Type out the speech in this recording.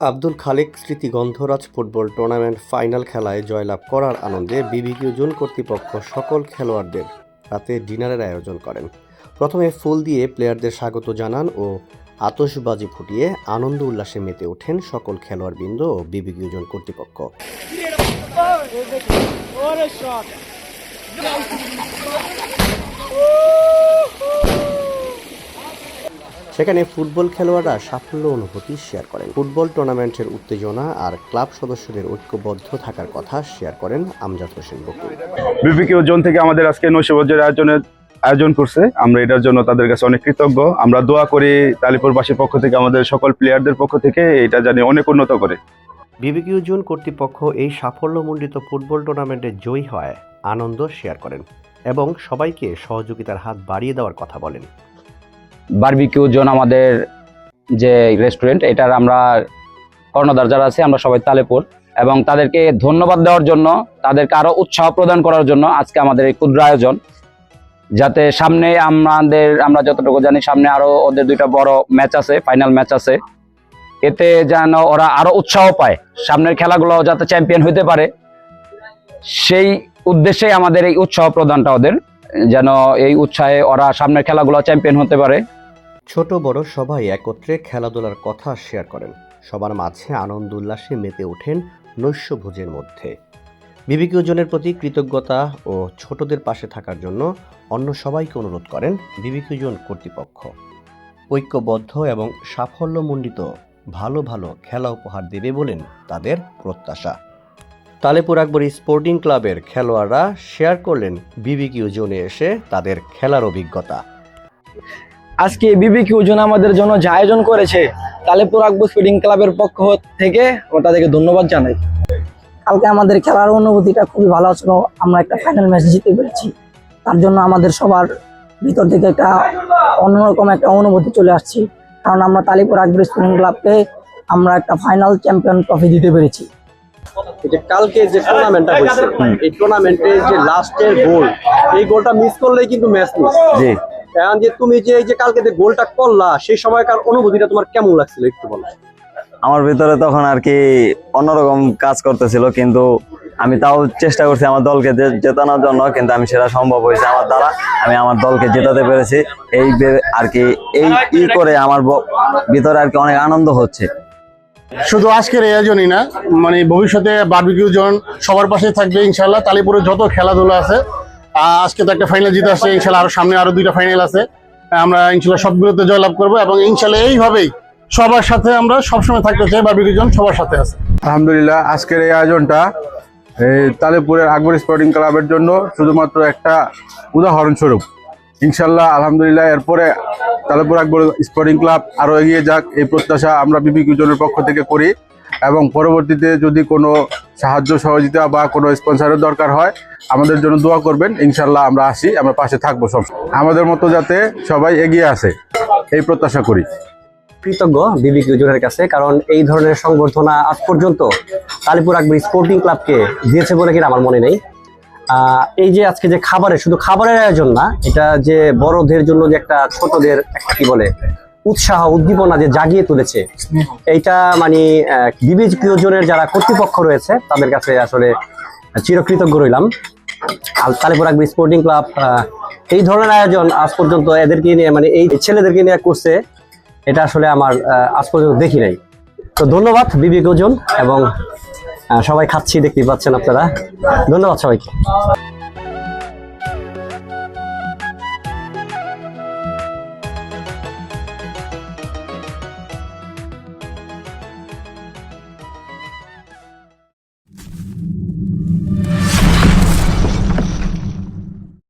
আব্দুল খালেক স্মৃতি গন্ধরাজ football tournament final খেলায় জয়লাভ করার আনন্দে বিবিকিউ জোন কর্তৃপক্ষ সকল খেলোয়াড়দের রাতে ডিনারের আয়োজন করেন প্রথমে ফুল দিয়ে প্লেয়ারদের স্বাগত জানান ও আতশবাজি ফুটিয়ে আনন্দ উল্লাসে মেতে ওঠেন সকল খেলোয়াড়বৃন্দ ও বিবিকিউ জোন কর্তৃপক্ষ! সেখানে ফুটবল খেলোয়াড়রা সাফল্য অনুভূতি শেয়ার করেন। ফুটবল টুর্নামেন্টের উত্তেজনা আর ক্লাব সদস্যদের ঐক্যবদ্ধ থাকার কথা শেয়ার করেন আমজাদ হোসেন বিপিকিউ জোন থেকে আমাদের আজকে নৈশভোজের আয়োজনের আয়োজন করছে। আমরা এটার জন্য তাদের কাছে অনেক কৃতজ্ঞ। আমরা দোয়া করি তালিপুরবাসীর পক্ষ থেকে আমাদের সকল প্লেয়ারদের পক্ষ থেকে এটা জানি অনেক উন্নত করে। বিবিকিউ জোন কর্তৃপক্ষ এই সাফল্যমণ্ডিত ফুটবল টুর্নামেন্টে জয়ী হয় আনন্দ শেয়ার করেন এবং সবাইকে সহযোগিতার হাত বাড়িয়ে দেওয়ার কথা বলেন। বারবিকিউ জোন আমাদের যে রেস্টুরেন্ট এটার আমরা কর্ণধার যারা আছে, আমরা সবাই তালেপুর। এবং তাদেরকে ধন্যবাদ দেওয়ার জন্য, তাদেরকে আরও উৎসাহ প্রদান করার জন্য আজকে আমাদের এই ক্ষুদ্র আয়োজন। যাতে সামনে আমাদের, আমরা যতটুকু জানি, সামনে আরও ওদের দুইটা বড় ম্যাচ আছে ফাইনাল ম্যাচ আছে। এতে যেন ওরা আরও উৎসাহ পায়, সামনের খেলাগুলো যাতে চ্যাম্পিয়ন হতে পারে। সেই উদ্দেশ্যে আমাদের এই উৎসাহ প্রদানটা ওদের, যেন এই উৎসাহে ওরা সামনের খেলাগুলো চ্যাম্পিয়ন হতে পারে। ছোট বড় সবাই একত্রে খেলাধুলার কথা শেয়ার করেন। সবার মাঝে আনন্দ উল্লাসে মেতে ওঠেন নৈশভোজের মধ্যে। বিবিকিউ জনের প্রতি কৃতজ্ঞতা ও ছোটদের পাশে থাকার জন্য অন্য সবাইকে অনুরোধ করেন বিবিকিউ জন কর্তৃপক্ষ। ঐক্যবদ্ধ এবং সাফল্যমণ্ডিত ভালো ভালো খেলা উপহার দেবে বলেন তাদের প্রত্যাশা। তালেপুর আকবরী স্পোর্টিং ক্লাবের খেলোয়াড়রা শেয়ার করলেন বিবিকিউ জোনে এসে তাদের খেলার অভিজ্ঞতা। আজকে বিবিকিউ জন আমাদের জন্য যে আয়োজন করেছে তালেপুর আকবর স্পিডিং ক্লাবের পক্ষ থেকে আমরা তাদেরকে ধন্যবাদ জানাই। কালকে আমাদের খেলার অনুভূতিটা খুবই ভালো ছিল আমরা একটা ফাইনাল ম্যাচ জিতে পেরেছি। তার জন্য আমাদের সবার ভিতর থেকে একটা অন্যরকম একটা অনুভূতি চলে আসছি কারণ আমরা তালিপুর আকবর স্পোর্টিং ক্লাবকে আমরা একটা ফাইনাল চ্যাম্পিয়ন ট্রফি দিতে পেরেছি। যে কালকে যে টুর্নামেন্টটা হয়েছে এই টুর্নামেন্টে যে লাস্টের গোল এই গোলটা মিস করলেই কিন্তু ম্যাচ মিস জি। এখন যে তুমি যে এই যে কালকে যে গোলটা করলা সেই সময়কার অনুভূতিটা তোমার কেমন লাগছিল একটু বলো? আমার ভিতরে তখন আর কি অন্যরকম কাজ করতেছিল কিন্তু আমি তাও চেষ্টা করছি আমার দলকে জেতানোর জন্য কিন্তু আমি সেটা সম্ভব হয়েছে আমার দ্বারা। আমি আমার দলকে জেতাতে পেরেছি। এই আর কি এই ই করে আমার ভিতরে আর কি অনেক আনন্দ হচ্ছে। শুধু আজকের এই আয়োজনই না মানে ভবিষ্যতে বারবিকিউ জন সবার পাশে থাকবে ইনশাল্লাহ তালিপুরে যত খেলাধুলা আছে আজকে তো একটা ফাইনাল জিতে আসছে, ইনশাল্লাহ আরও সামনে আরও দুইটা ফাইনাল আছে। আমরা ইনশাল্লাহ সবগুলোতে জয়লাভ করব এবং ইনশাল্লাহ এইভাবেই সবার সাথে আমরা সবসময় থাকতে চাই, বা জন সবার সাথে আছে। আলহামদুলিল্লাহ, আজকের এই আয়োজনটা এই তালেপুরের আকবর স্পোর্টিং ক্লাবের জন্য শুধুমাত্র একটা উদাহরণস্বরূপ। ইনশাল্লাহ, আলহামদুলিল্লাহ, এরপরে তালেপুর আকবর স্পোর্টিং ক্লাব আরও এগিয়ে যাক, এই প্রত্যাশা আমরা বিপিকিউ জনের পক্ষ থেকে করি। এবং পরবর্তীতে যদি কোনো সাহায্য, সহযোগিতা বা কোনো স্পন্সরের দরকার হয়, আমাদের জন্য দোয়া করবেন। ইনশাল্লাহ আমরা আসি, আমরা পাশে থাকব সব। আমাদের মতো যাতে সবাই এগিয়ে আসে, এই প্রত্যাশা করি। কৃতজ্ঞ বিবি জনের কাছে, কারণ এই ধরনের সংবর্ধনা আজ পর্যন্ত কালীপুর আকবর স্পোর্টিং ক্লাবকে দিয়েছে বলে কিনা আমার মনে নেই। এই যে আজকে যে খাবারের, শুধু খাবারের আয়োজন না, এটা যে বড়দের জন্য যে একটা, ছোটদের একটা কি বলে উৎসাহ, উদ্দীপনা যে জাগিয়ে তুলেছে, এইটা মানে বিবিকিউ প্রিয়জনের যারা কর্তৃপক্ষ রয়েছে, তাদের কাছে আসলে চিরকৃতজ্ঞ রইলাম। আর কালীপুর আকবর স্পোর্টিং ক্লাব এই ধরনের আয়োজন আজ পর্যন্ত এদেরকে নিয়ে মানে এই ছেলেদেরকে নিয়ে করছে, এটা আসলে আমার আজ পর্যন্ত দেখি নাই। তো ধন্যবাদ বিবেক ওজন এবং সবাই খাচ্ছি, দেখতেই পাচ্ছেন আপনারা। ধন্যবাদ সবাইকে।